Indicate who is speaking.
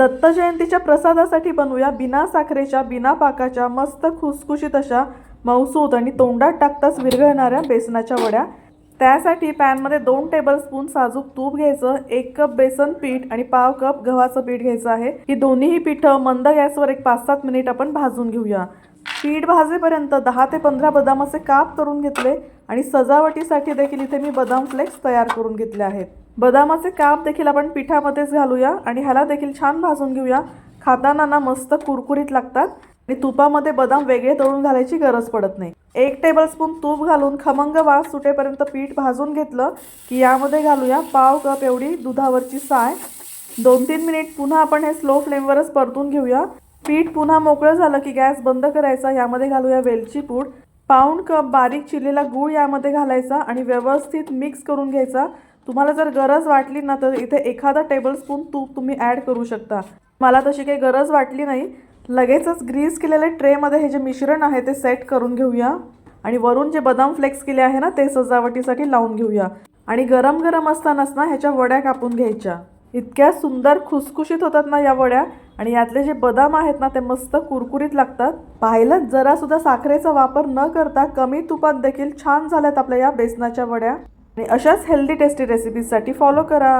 Speaker 1: दत्त जयंतीच्या प्रसादासाठी बनवूया बिना साखरेच्या बिना पाकाच्या मस्त खुसखुशीत अशा मऊसूत आणि तोंडात टाकताच विरघळणाऱ्या बेसनाच्या वड्या. त्यासाठी पॅनमध्ये दोन टेबलस्पून साजूक तूप घ्यायचं एक कप बेसन पीठ आणि पाव कप गव्हाचं पीठ घ्यायचं आहे. ही दोन्हीही पीठं मंद गॅसवर एक पाच सात मिनिट आपण भाजून घेऊया. पीठ भाजेपर्यंत दहा ते पंधरा बदामाचे काप करून घेतले आणि सजावटीसाठी देखील इथे मी बदाम फ्लेक्स तयार करून घेतले आहेत. बदामाचे काप देखील आपण पिठामध्येच घालूया आणि ह्याला देखील छान भाजून घेऊया. खाताना ना मस्त कुरकुरीत लागतात आणि तुपामध्ये बदाम वेगळे तळून घालायची गरज पडत नाही. एक टेबलस्पून तूप घालून खमंग वास सुटेपर्यंत पीठ भाजून घेतलं की यामध्ये घालूया पाव कप एवढी दुधावरची साय. दोन तीन मिनिट पुन्हा आपण हे स्लो फ्लेमवरच परतून घेऊया. पीठ पुन्हा मोकळं झालं की गॅस बंद करायचा यामध्ये घालूया वेलची पूड. पाऊण कप बारीक चिरलेला गूळ यामध्ये घालायचा आणि व्यवस्थित मिक्स करून घ्यायचा. तुम्हाला जर गरज वाटली ना तर इथे एखादा टेबलस्पून तूप तुम्ही ॲड करू शकता. मला तशी काही गरज वाटली नाही. लगेचच ग्रीस केलेल्या ट्रेमध्ये हे जे मिश्रण आहे ते सेट करून घेऊया. आणि वरून जे बदाम फ्लेक्स केले आहे ना ते सजावटीसाठी लावून घेऊया. आणि गरम गरम असतानाच ना ह्याच्या वड्या कापून घ्यायच्या. इतक्या सुंदर खुसखुशीत होतात ना या वड्या. आणि यातले जे बदाम आहेत ना ते मस्त कुरकुरीत लागतात. पाहिलं जरासुद्धा साखरेचा वापर न करता कमी तुपात देखील छान झाल्यात आपल्या या बेसनाच्या वड्या. आणि अशाच हेल्दी टेस्टी रेसिपीजसाठी फॉलो करा.